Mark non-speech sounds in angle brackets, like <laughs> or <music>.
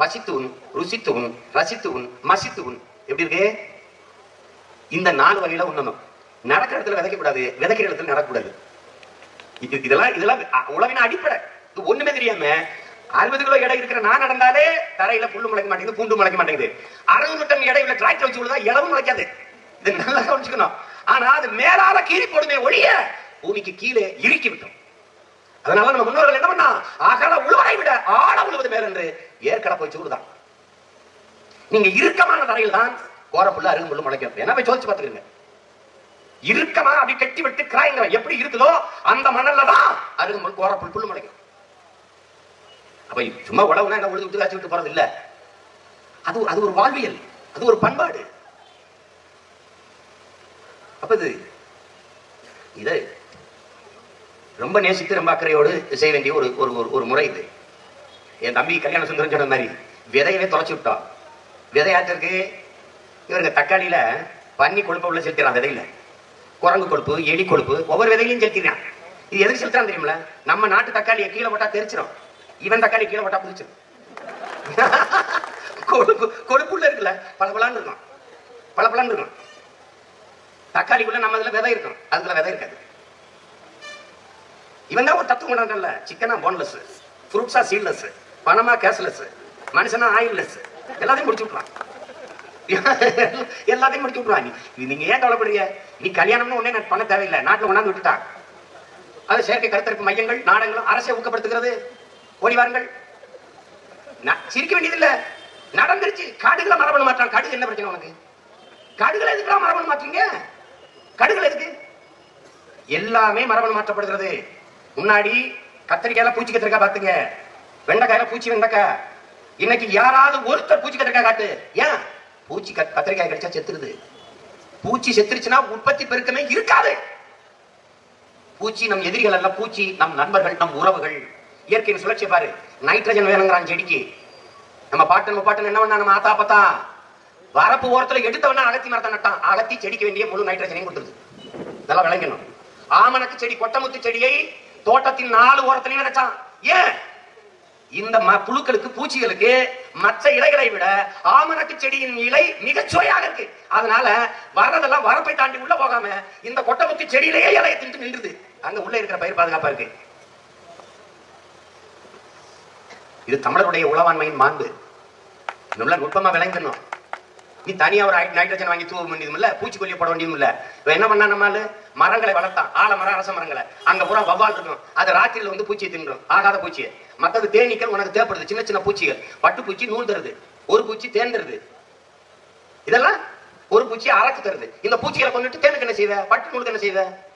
பசித்து உண் ருசித்து உண் ரசித்து மசித்து எப்படி இருக்கு? இந்த நாலு வகையில உண்ணணும். நடக்கிற இடத்துல விதைக்க கூடாது விதைக்கிற இடத்துல நடக்கக்கூடாது இது இதெல்லாம் இதெல்லாம் உழவின அடிப்படை. இது ஒண்ணுமே தெரியாம அறுபது கிலோ எடை இருக்கிற நான் நடந்தாலே தரையில புல்லு முளைக்க மாட்டேங்குது பூண்டு முளைக்க மாட்டேங்குது. அறுபது டன் எடை உள்ள டிராக்டர் வச்சு விழுதா இளவும் முளைக்காது. இது நல்லா கவனிச்சுக்கணும். ஆனா அது மேலால கீறி போடுமே ஒழிய பூமிக்கு கீழே இறுக்கி விட்டோம். அதனால நம்ம முன்னோர்கள் என்ன பண்ணா? அகல உழுவதை விட ஆழ உழுவது மேல் என்று ஏற்கட போய் சூடுதான் நீங்க இறுக்கமான தரையில் தான் கோரப்புள்ள அருகுமுள்ளு முளைக்கும். என்ன போய் சோதிச்சு பார்த்துக்கங்க இறுக்கமா அப்படி கட்டி விட்டு கிராய்ங்க எப்படி இருக்குதோ அந்த மணல்ல தான் அருகுமுள் கோரப்புல் புல்லு முளைக்கும். அப்ப சும்மா உழவுனா என்ன உழுது விட்டு காய்ச்சி விட்டு போறது இல்ல. அது அது ஒரு வாழ்வியல். அது ஒரு பண்பாடு. அப்ப இது இது ரொம்ப நேசித்து ரொம்ப அக்கறையோடு செய்ய வேண்டிய ஒரு ஒரு ஒரு- முறை இது. என் தம்பி கல்யாண சுந்தரம் சொன்ன மாதிரி விதையவே தொலைச்சி விட்டோம் விதையாட்டு இவருங்க தக்காளியில பன்னி கொழுப்பு உள்ள செலுத்திடுறான் விதையில. குரங்கு கொழுப்பு எலி கொழுப்பு ஒவ்வொரு விதையிலையும் செலுத்திடுறான் இது எதுக்கு செலுத்துறான் தெரியுமில நம்ம நாட்டு தக்காளியை கீழே போட்டா தெரிச்சிடும் இவன் தக்காளி கீழே போட்டா புதிச்சிடும் <laughs> கொழுப்பு கொழுப்புள்ள இருக்குல்ல பளபளன்னு இருக்கும். பளபளன்னு இருக்கும். தக்காளிக்குள்ள நம்ம இதுல விதை இருக்கும். அதுல விதை இருக்காது. இவன் தான் ஒரு தத்துவம் கொண்டாடல சிக்கனா போன்லெஸ் ஃப்ரூட்ஸா சீட்லெஸ் பணமா கேஷ்லெஸ் மனுஷனா ஆயில்லெஸ் எல்லாத்தையும் முடிச்சு விட்டுறான் எல்லாத்தையும் முடிச்சு விட்டுருவான். நீ நீங்க ஏன் கவலைப்படுறீங்க? நீ கல்யாணம்னு ஒன்னே நான் பண்ண தேவையில்லை. நாட்டில் கொண்டாந்து விட்டுட்டான் அது செயற்கை கருத்தரிப்பு மையங்கள் நாடகங்களும் அரசை ஊக்கப்படுத்துகிறது. ஓடி வாருங்கள். சிரிக்க வேண்டியதில்லை. நடந்துருச்சு. காடுகளை மரபணு மாற்றான் காடு என்ன பிரச்சனை உனக்கு? காடுகளை எதுக்குலாம் மரபணு மாற்றீங்க காடுகள் எதுக்கு? எல்லாமே மரபணு மாற்றப்படுகிறது. முன்னாடி கத்திரிக்காயில பூச்சி கத்திரிக்காய் பாத்துங்க வெண்டைக்காயில பூச்சி வெண்டைக்காய். இன்னைக்கு யாராவது ஒருத்தர் பூச்சி கத்திரிக்காய் காட்டு. ஏன்? பூச்சி கத்- கத்திரிக்காய் கிடைச்சா செத்துருது. பூச்சி செத்துருச்சுன்னா உற்பத்தி பெருக்கமே இருக்காது. பூச்சி நம் எதிரிகள் அல்ல. பூச்சி நம் நண்பர்கள் நம் உறவுகள். இயற்கையின் சுழற்சி பாரு. நைட்ரஜன் வேணுங்கிறான் செடிக்கு. நம்ம பாட்டன் முப்பாட்டன் என்ன பண்ணா நம்ம ஆத்தா பார்த்தா வரப்பு ஓரத்துல எடுத்தவன அகத்தி மரத்தை நட்டான். அகத்தி செடிக்க வேண்டிய முழு நைட்ரஜனையும் கொடுத்துருது. நல்லா விளங்கணும். ஆமணக்கு செடி கொட்டமுத்து செடியை தோட்டத்தின் நாலு ஓரத்திலையும் வச்சான் ஏன்? இந்த ம- புழுக்களுக்கு பூச்சிகளுக்கு மற்ற இலைகளை விட ஆமணக்கு செடியின் இலை மிக சுவையாக இருக்கு. அதனால வரதெல்லாம் வரப்பை தாண்டி உள்ள போகாம இந்த கொட்டமுக்கு செடியிலேயே இலையை தின்று நின்றுது. அங்க உள்ள இருக்கிற பயிர் பாதுகாப்பா இருக்கு. இது தமிழருடைய உளவாண்மையின் மாண்பு. நல்லா நுட்பமா விளங்கணும் நீ தனியா ஒரு நைட்ரஜன் வாங்கி தூவ வேண்டியதும் இல்ல பூச்சிக்கொல்லி போட வேண்டியதும் இல்ல இவன் என்ன பண்ணா நம்மால மரங்களை வளர்த்தான். ஆலமரம் அரச மரங்களை. அங்க பூரா வவ்வால் இருக்கும். அது ராத்திரில வந்து பூச்சியை தின்றும் ஆகாத பூச்சியை. மற்றது தேனீக்கள் உனக்கு தேவைப்படுது. சின்ன சின்ன பூச்சிகள். பட்டு பூச்சி நூல் தருது. ஒரு பூச்சி தேன் தருது. இதெல்லாம் ஒரு பூச்சி அரக்கு தருது. இந்த பூச்சிகளை கொண்டுட்டு தேனுக்கு என்ன செய்வ? பட்டு நூலுக்கு என்ன செய்வ?